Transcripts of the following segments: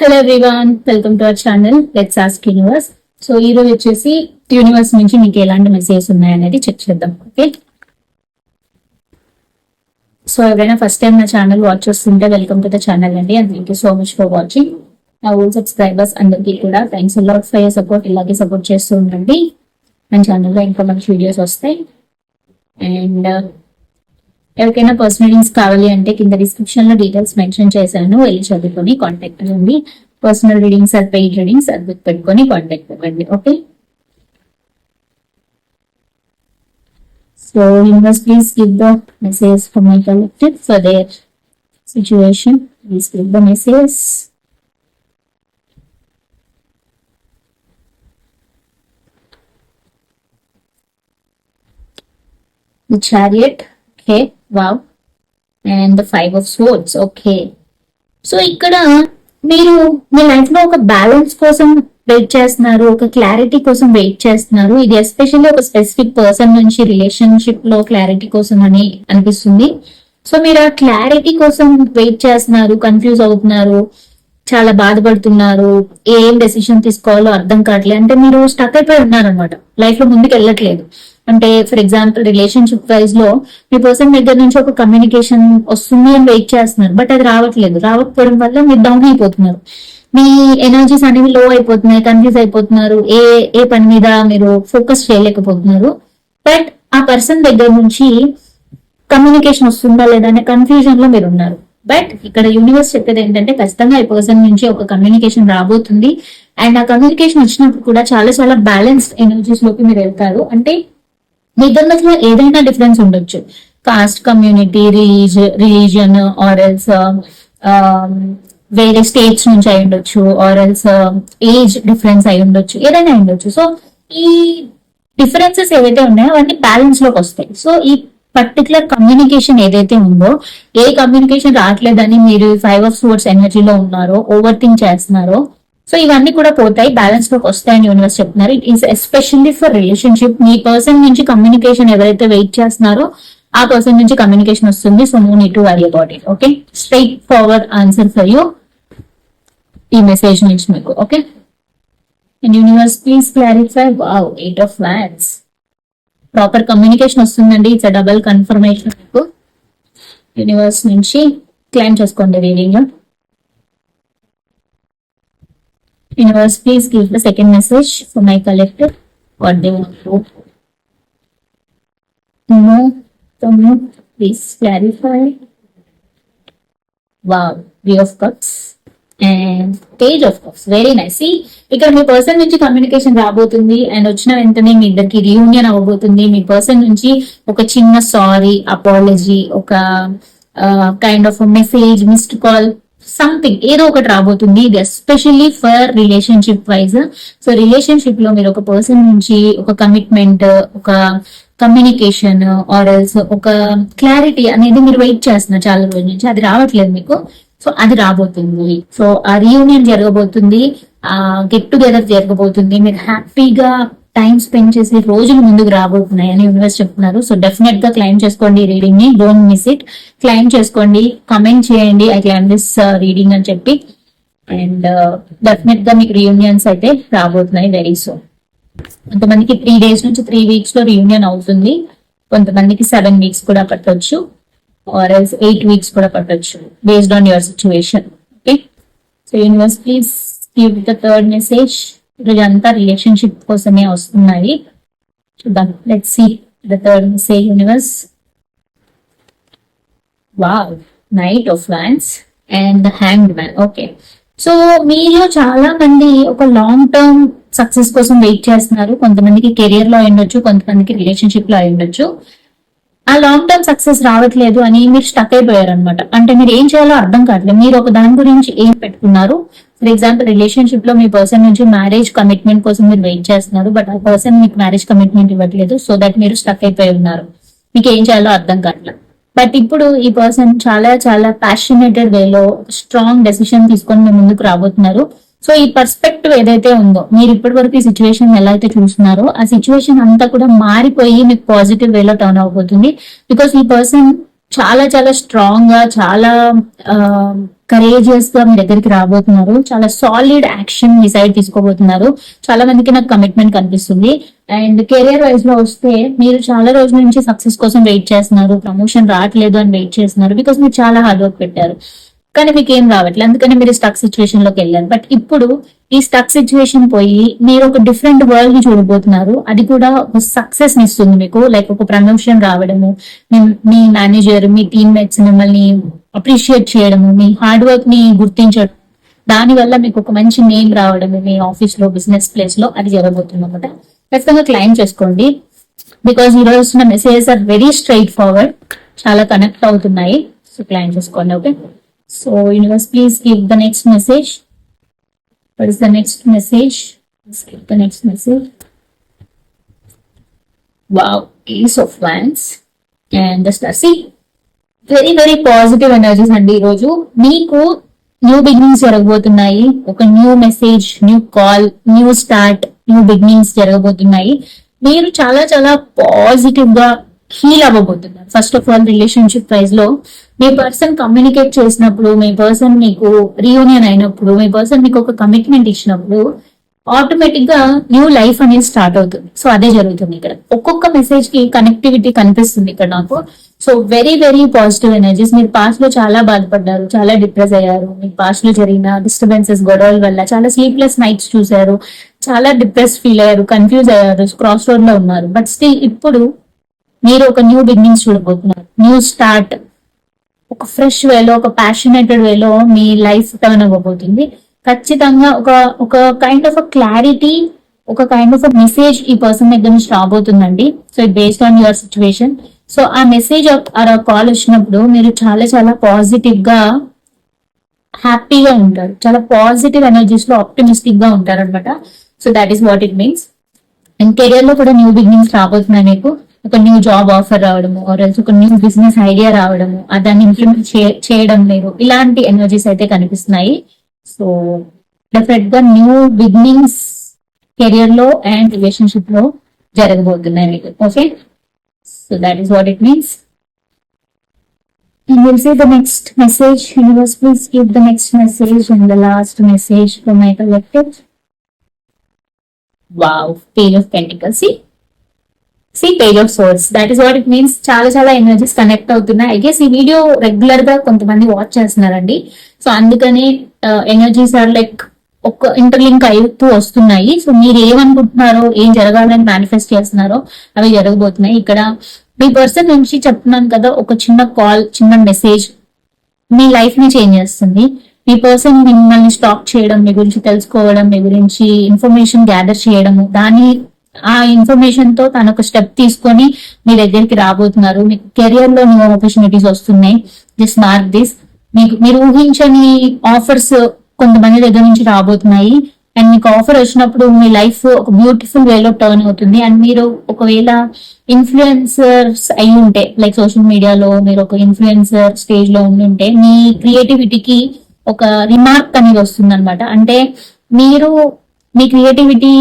Hello everyone welcome to our channel let's ask universe so ఈ రోజు వచ్చేసి universe నుంచి మీకు ఎలాంటి మెసేజెస్ ఉన్నాయనేది చెక్ చేద్దాం ఓకే సో ఎవరైనా ఫస్ట్ టైం నా ఛానల్ వాచ్ చేస్తుంటే వెల్కమ్ టు ద ఛానల్ అండి and thank you so much for watching నా ఓల్డ్ సబ్స్క్రైబర్స్ అందరికీ కూడా thanks a lot for your support ఇలాగే సపోర్ట్ చేస్తూ ఉండండి. మన ఛానల్లో ఇంకా మంచి వీడియోస్ వస్తాయి. అండ్ ఎవరికైనా పర్సనల్ రీడింగ్స్ కావాలి అంటే కింద డిస్క్రిప్షన్లో డీటెయిల్స్ మెన్షన్ చేశాను వెళ్ళి చదువుకొని కాంటాక్ట్ అవ్వండి. పర్సనల్ రీడింగ్స్ అది పెయిడ్ రీడింగ్స్ అది గుర్తు పెట్టుకొని కాంటాక్ట్ అవ్వండి okay so universe please give the message for my collected for their situation please give the message the chariot. Okay wow. And the five of swords okay. So ఇక్కడ మీరు మీ లైఫ్లో ఒక balance కోసం wait చేస్తున్నారు ఒక clarity కోసం wait చేస్తున్నారు. ఇది ఎస్పెషల్లీ ఒక స్పెసిఫిక్ పర్సన్ నుంచి రిలేషన్షిప్లో క్లారిటీ కోసం అని అనిపిస్తుంది. సో మీరు ఆ క్లారిటీ కోసం వెయిట్ చేస్తున్నారు కన్ఫ్యూజ్ అవుతున్నారు చాలా బాధపడుతున్నారు ఏం డెసిషన్ తీసుకోవాలో అర్థం కావట్లేదు. అంటే మీరు స్టక్ అయిపోయి ఉన్నారనమాట లైఫ్లో ముందుకు వెళ్ళట్లేదు. అంటే ఫర్ ఎగ్జాంపుల్ రిలేషన్షిప్ వైజ్లో మీ పర్సన్ దగ్గర నుంచి ఒక కమ్యూనికేషన్ వస్తుంది అని వెయిట్ చేస్తున్నారు బట్ అది రావట్లేదు. రావకపోవడం వల్ల మీరు డౌన్ అయిపోతున్నారు. మీ ఎనర్జీస్ అనేవి లో అయిపోతున్నాయి కన్ఫ్యూజ్ అయిపోతున్నారు. ఏ ఏ పని మీద మీరు ఫోకస్ చేయలేకపోతున్నారు. బట్ ఆ పర్సన్ దగ్గర నుంచి కమ్యూనికేషన్ వస్తుందా లేదా అనే కన్ఫ్యూజన్లో మీరు ఉన్నారు. బట్ ఇక్కడ యూనివర్స్ చెప్పేది ఏంటంటే ఖచ్చితంగా ఈ పర్సన్ నుంచి ఒక కమ్యూనికేషన్ రాబోతుంది. అండ్ ఆ కమ్యూనికేషన్ వచ్చినప్పుడు కూడా చాలా చాలా బ్యాలెన్స్డ్ ఎనర్జీస్లోకి మీరు వెళ్తారు. అంటే మీ ఇద్దరి మధ్యలో ఏదైనా డిఫరెన్స్ ఉండొచ్చు. Caste community release religion or else else వేరే స్టేట్స్ నుంచి అయి ఉండొచ్చు ఆర్ఎల్స్ ఏజ్ డిఫరెన్స్ అయి ఉండొచ్చు ఏదైనా అయి ఉండొచ్చు. సో ఈ డిఫరెన్సెస్ ఏవైతే ఉన్నాయో అవన్నీ బ్యాలెన్స్లోకి వస్తాయి. సో ఈ పర్టికులర్ కమ్యూనికేషన్ ఏదైతే ఉందో ఏ కమ్యూనికేషన్ రావట్లేదని మీరు ఫైవ్ ఆఫ్ సోర్స్ ఎనర్జీలో ఉన్నారో ఓవర్ థింక్ చేస్తున్నారో సో ఇవన్నీ కూడా పోతాయి. బ్యాలెన్స్లోకి వస్తాయని యూనివర్స్ చెప్తున్నారు. It is especially for relationship me person నుంచి కమ్యూనికేషన్ ఎవరైతే వెయిట్ చేస్తున్నారో ఆ పర్సన్ నుంచి కమ్యూనికేషన్ వస్తుంది. So no need to worry about it okay straight forward answer for you ఈ మెసేజ్ నుంచి మీకు. Okay and universe please clarify wow eight of wands proper communication వస్తుందండి. ఇట్స్ డబల్ కన్ఫర్మేషన్ మీకు universe నుంచి claim చేసుకోండి reading universe please give the second message for my collector what they want to know thumb please clarify wow V of cups and page of very nice ఇక్కడ మీ person నుంచి communication రాబోతుంది and వచ్చిన వెంటనే మీ ఇద్దరికి reunion అవ్వబోతుంది. మీ person నుంచి ఒక చిన్న సారీ అపాలజీ ఒక kind of message missed call something ఏదో ఒకటి రాబోతుంది. ఇది especially for relationship wise so రిలేషన్షిప్లో మీరు ఒక పర్సన్ నుంచి ఒక కమిట్మెంట్ ఒక కమ్యూనికేషన్ ఆర్ఎల్స్ ఒక క్లారిటీ అనేది మీరు వెయిట్ చేస్తున్నారు చాలా రోజుల నుంచి. అది రావట్లేదు మీకు. సో అది రాబోతుంది. సో ఆ రీయూనియన్ జరగబోతుంది. ఆ గెట్ టుగెదర్ జరగబోతుంది. మీరు హ్యాపీగా టైం స్పెండ్ చేసి రోజులు ముందుకు రాబోతున్నాయి అని యూనివర్స్ చెప్తున్నారు. సో డెఫినెట్గా క్లైమ్ చేసుకోండి రీడింగ్ని డోంట్ మిస్ ఇట్ క్లైమ్ చేసుకోండి. కమెంట్ చేయండి. ఐ క్లైమ్ దిస్ రీడింగ్ అని చెప్పి. అండ్ డెఫినెట్ uh, గా మీకు రీయూనియన్స్ అయితే రాబోతున్నాయి వెరీ సో కొంతమందికి త్రీ డేస్ నుంచి త్రీ వీక్స్లో రీయూనియన్ అవుతుంది. కొంతమందికి సెవెన్ వీక్స్ కూడా పట్టొచ్చు. ఆర్ ఎల్స్ ఎయిట్ వీక్స్ కూడా పట్టొచ్చు based on your situation okay so universe please give the third message ఈరోజు అంతా రిలేషన్షిప్ కోసమే వస్తున్నాయి. చూద్దాం. Let see the third say universe wow knight of wands and the hanged man okay so మీలో చాలా మంది ఒక లాంగ్ టర్మ్ సక్సెస్ కోసం వెయిట్ చేస్తున్నారు. కొంతమందికి కెరియర్లో అయి ఉండొచ్చు కొంతమందికి రిలేషన్షిప్లో అయి ఉండొచ్చు. ఆ లాంగ్ టర్మ్ సక్సెస్ రావట్లేదు అని మీరు స్టక్ అయిపోయారు అనమాట అంటే మీరు ఏం చేయాలో అర్థం కావట్లేదు. మీరు ఒక దాని గురించి ఏం పెట్టుకున్నారు? ఫర్ ఎగ్జాంపుల్ రిలేషన్షిప్లో మీ పర్సన్ నుంచి మ్యారేజ్ కమిట్మెంట్ కోసం మీరు వెయిట్ చేస్తున్నారు బట్ ఆ పర్సన్ మీకు మ్యారేజ్ కమిట్మెంట్ ఇవ్వట్లేదు సో దట్ మీరు స్టక్ అయిపోయి ఉన్నారు. మీకు ఏం చేయాలో అర్థం కావట్లేదు. బట్ ఇప్పుడు ఈ పర్సన్ చాలా చాలా ప్యాషనేటెడ్ వేలో స్ట్రాంగ్ డెసిషన్ తీసుకొని మీ ముందుకు రాబోతున్నారు. సో ఈ పర్స్పెక్టివ్ ఏదైతే ఉందో మీరు ఇప్పటి వరకు ఈ సిచ్యువేషన్ ఎలా అయితే చూస్తున్నారో ఆ సిచ్యువేషన్ అంతా కూడా మారిపోయి మీకు పాజిటివ్ వేలో టర్న్ అవబోతుంది బికాస్ ఈ పర్సన్ చాలా చాలా స్ట్రాంగ్గా చాలా కరేజియస్గా మీ దగ్గరికి రాబోతున్నారు. చాలా సాలిడ్ యాక్షన్ మీ సైడ్ తీసుకోబోతున్నారు. చాలా మందికి నాకు కమిట్మెంట్ కనిపిస్తుంది. అండ్ కెరియర్ వైజ్లో వస్తే మీరు చాలా రోజుల నుంచి సక్సెస్ కోసం వెయిట్ చేస్తున్నారు. ప్రమోషన్ రావట్లేదు అని వెయిట్ చేస్తున్నారు. బికాస్ మీరు చాలా హార్డ్ వర్క్ పెట్టారు. కానీ మీకు ఏం రావట్లేదు అందుకని మీరు స్టక్ సిచ్యువేషన్లోకి వెళ్ళారు. బట్ ఇప్పుడు ఈ స్టక్ సిచ్యువేషన్ పోయి మీరు ఒక డిఫరెంట్ వరల్డ్ని చూడబోతున్నారు. అది కూడా ఒక సక్సెస్ ఇస్తుంది మీకు. లైక్ ఒక ప్రమోషన్ రావడము మీ- మేనేజర్ మీ టీమ్ మేట్స్ మిమ్మల్ని అప్రిషియేట్ చేయడము మీ హార్డ్ వర్క్ని గుర్తించడం. దాని వల్ల మీకు ఒక మంచి నేమ్ రావడం మీ ఆఫీస్లో బిజినెస్ ప్లేస్లో అది జరగబోతుంది అనమాట ఖచ్చితంగా క్లైమ్ చేసుకోండి. బికాస్ ఈ రోజు వస్తున్న messages are very straight forward చాలా కనెక్ట్ అవుతున్నాయి. సో క్లైమ్ చేసుకోండి okay So universe, please give the next message. what is the next message? Let's give the next message. Wow ace of wands and the star. See very very positive energies అండి ఈరోజు. మీకు new beginnings జరగబోతున్నాయి. ఒక new message new call new start new beginnings జరగబోతున్నాయి. మీరు చాలా చాలా పాజిటివ్గా హీల్ అవ్వబోతున్నారు. ఫస్ట్ ఆఫ్ ఆల్ రిలేషన్షిప్ వైజ్లో మీ పర్సన్ కమ్యూనికేట్ చేసినప్పుడు మీ పర్సన్ మీకు రీయూనియన్ అయినప్పుడు మీ పర్సన్ మీకు ఒక కమిట్మెంట్ ఇచ్చినప్పుడు ఆటోమేటిక్గా న్యూ లైఫ్ అనేది స్టార్ట్ అవుతుంది. సో అదే జరుగుతుంది ఇక్కడ. ఒక్కొక్క మెసేజ్కి కనెక్టివిటీ కనిపిస్తుంది ఇక్కడ నాకు. So very very positive energies మీరు పాస్ట్లో చాలా బాధపడ్డారు చాలా డిప్రెస్ అయ్యారు. మీ పాస్ట్లో జరిగిన డిస్టర్బెన్సెస్ గొడవల వల్ల చాలా స్లీప్లెస్ నైట్స్ చూసారు చాలా డిప్రెస్ ఫీల్ అయ్యారు కన్ఫ్యూజ్ అయ్యారు క్రాస్ రోడ్లో ఉన్నారు. బట్ స్టిల్ ఇప్పుడు మీరు ఒక న్యూ బిగినింగ్ చూడబోతున్నారు. న్యూ స్టార్ట్ ఒక ఫ్రెష్ వేలో ఒక ప్యాషనేటెడ్ వేలో మీ లైఫ్ టర్న్ అవ్వబోతుంది ఖచ్చితంగా ఒక ఒక కైండ్ ఆఫ్ అ క్లారిటీ ఒక కైండ్ ఆఫ్ అ మెసేజ్ ఈ పర్సన్ దగ్గర నుంచి రాబోతుందండి. So it based on your situation so ఆ మెసేజ్ ఆర్ కాల్ వచ్చినప్పుడు మీరు చాలా చాలా పాజిటివ్గా హ్యాపీగా ఉంటారు. చాలా పాజిటివ్ ఎనర్జీస్లో ఆప్టిమిస్టిక్గా ఉంటారు అనమాట so that is what it means and కెరియర్లో కూడా న్యూ బిగినింగ్స్ రాబోతున్నాయి మీకు. ఒక న్యూ జాబ్ ఆఫర్ రావడము ఆర్ ఒక న్యూ బిజినెస్ ఐడియా రావడము దాన్ని ఇంప్లిమెంట్ చేయడం మీరు ఇలాంటి ఎనర్జీస్ అయితే కనిపిస్తున్నాయి. సో డెఫినెట్గా న్యూ బిగినింగ్స్ కెరియర్లో అండ్ రిలేషన్షిప్లో జరగబోతున్నాయి మీకు. Okay so that is what it means And we'll see the next message. Universe, please give the next message and the last message for my collective. Wow page of pentacle see see page of swords that is what it means చాలా చాలా energies connect అవుతున్నాయి. I guess ఈ video రెగ్యులర్గా కొంతమంది watch చేస్తున్నారండి. So అందుకని energies are like ఒక interlink అవుతూ వస్తున్నాయి. సో మీరు ఏమనుకుంటున్నారో ఏం జరగాలని మేనిఫెస్ట్ చేస్తున్నారో అవి జరగబోతున్నాయి. ఇక్కడ మీ పర్సన్ నుంచి చెప్తున్నాను కదా ఒక చిన్న కాల్ చిన్న మెసేజ్ మీ లైఫ్ని చేంజ్ చేస్తుంది. మీ పర్సన్ మిమ్మల్ని స్టాక్ చేయడం మీ గురించి తెలుసుకోవడం మీ గురించి ఇన్ఫర్మేషన్ గ్యాదర్ చేయడము దాని ఆ ఇన్ఫర్మేషన్తో తను ఒక స్టెప్ తీసుకొని మీ దగ్గరికి రాబోతున్నారు. మీకు కెరియర్లో న్యూ ఆపర్చునిటీస్ వస్తున్నాయి. జస్ట్ మార్క్ దిస్ మీకు మీరు ఊహించని ఆఫర్స్ కొంతమంది దగ్గర నుంచి రాబోతున్నాయి. అండ్ మీకు ఆఫర్ వచ్చినప్పుడు మీ లైఫ్ ఒక బ్యూటిఫుల్ వేలో టర్న్ అవుతుంది. అండ్ మీరు ఒకవేళ ఇన్ఫ్లుయెన్సర్స్ అయి ఉంటే లైక్ సోషల్ మీడియాలో మీరు ఒక ఇన్ఫ్లుయెన్సర్ స్టేజ్లో ఉండి ఉంటే మీ క్రియేటివిటీకి ఒక రిమార్క్ అనేది వస్తుంది అనమాట అంటే మీరు మీ క్రియేటివిటీ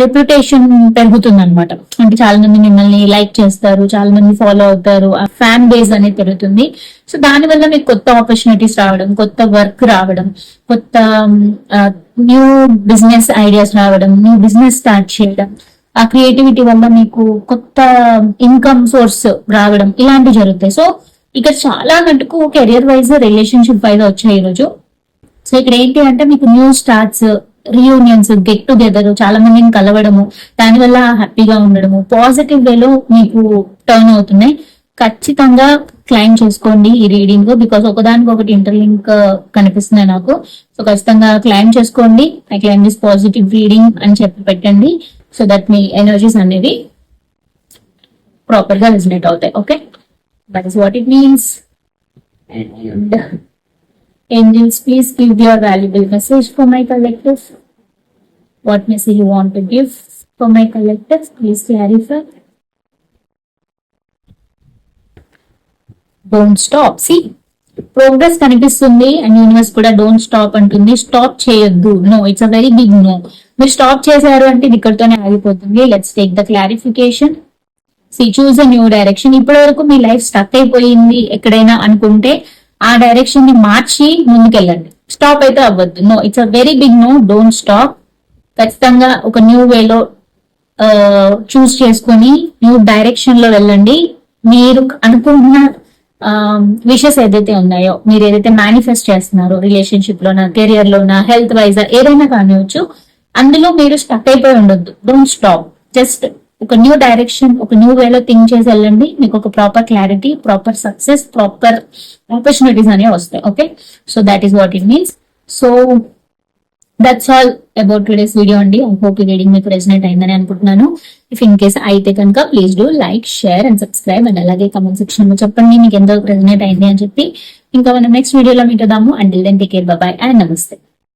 రెప్యుటేషన్ పెరుగుతుంది అనమాట అంటే చాలా మంది మిమ్మల్ని లైక్ చేస్తారు చాలా మంది ఫాలో అవుతారు ఆ ఫ్యాన్ బేస్ అనేది పెరుగుతుంది. సో దాని వల్ల మీకు కొత్త ఆపర్చునిటీస్ రావడం కొత్త వర్క్ రావడం కొత్త న్యూ బిజినెస్ ఐడియాస్ రావడం న్యూ బిజినెస్ స్టార్ట్ చేయడం ఆ క్రియేటివిటీ వల్ల మీకు కొత్త ఇన్కమ్ సోర్స్ రావడం ఇలాంటివి జరుగుతాయి. సో ఇక్కడ చాలా మటుకు కెరియర్ వైజ్ రిలేషన్షిప్ వైజ్ వచ్చాయి ఈరోజు. సో ఇక్కడ ఏంటి అంటే మీకు new starts reunions get together చాలా మందిని కలవడము దానివల్ల హ్యాపీగా ఉండడము. పాజిటివ్ వేలో మీకు టర్న్ అవుతున్నాయి. ఖచ్చితంగా క్లైమ్ చేసుకోండి ఈ రీడింగ్ బికాస్ ఒకదానికి ఒకటి ఇంటర్లింక్ కనిపిస్తున్నాయి నాకు. సో ఖచ్చితంగా క్లైమ్ చేసుకోండి. I claim this positive reading అని చెప్పి పెట్టండి. సో దట్ మీ ఎనర్జీస్ అనేవి ప్రాపర్గా రిజనేట్ అవుతాయి. Okay that is what it means and Angels, please give your valuable message for my collective. What message you want to give for my collective? Please clarify. Don't stop. See, progress కనిపిస్తుంది and universe కూడా don't stop అంటుంది stop చేయొద్దు no it's a very big no మీరు stop చేశారు అంటే ఇది ఇక్కడితోనే ఆగిపోతుంది let's take the clarification see choose a new direction ఇప్పటి వరకు మీ లైఫ్ స్టక్ అయిపోయింది ఎక్కడైనా అనుకుంటే ఆ డైరెక్షన్ని మార్చి ముందుకెళ్ళండి. స్టాప్ అయితే అవ్వద్దు. No it's a very big no don't stop ఖచ్చితంగా ఒక న్యూ వేలో చూస్ చేసుకొని న్యూ డైరెక్షన్లో వెళ్ళండి. మీరు అనుకుంటున్న విషెస్ ఏదైతే ఉన్నాయో మీరు ఏదైతే మేనిఫెస్ట్ చేస్తున్నారో రిలేషన్షిప్ లోనా కెరియర్ లోనా హెల్త్ వైజ్ ఏదైనా కానివచ్చు అందులో మీరు స్టక్ అయిపోయి ఉండొద్దు. డోంట్ స్టాప్ జస్ట్ ఒక న్యూ డైరెక్షన్ ఒక న్యూ వేలో థింక్ చేసి వెళ్ళండి మీకు ఒక proper clarity proper success proper opportunities అనేవి వస్తాయి. Okay so that is what it means so that's all about today's video అండి. ఐ హోప్ ఈ రీడింగ్ మీకు రెసినేట్ అయిందని అనుకుంటున్నాను. ఇఫ్ ఇన్ కేస్ అయితే కనుక please do like share and subscribe and అలాగే కమెంట్ సెక్షన్లో చెప్పండి. మీకు ఎంతో రెసినేట్ అయింది అని చెప్పి. ఇంకా మనం నెక్స్ట్ వీడియోలో మీట్ అవుదాము. And then take care bye and నమస్తే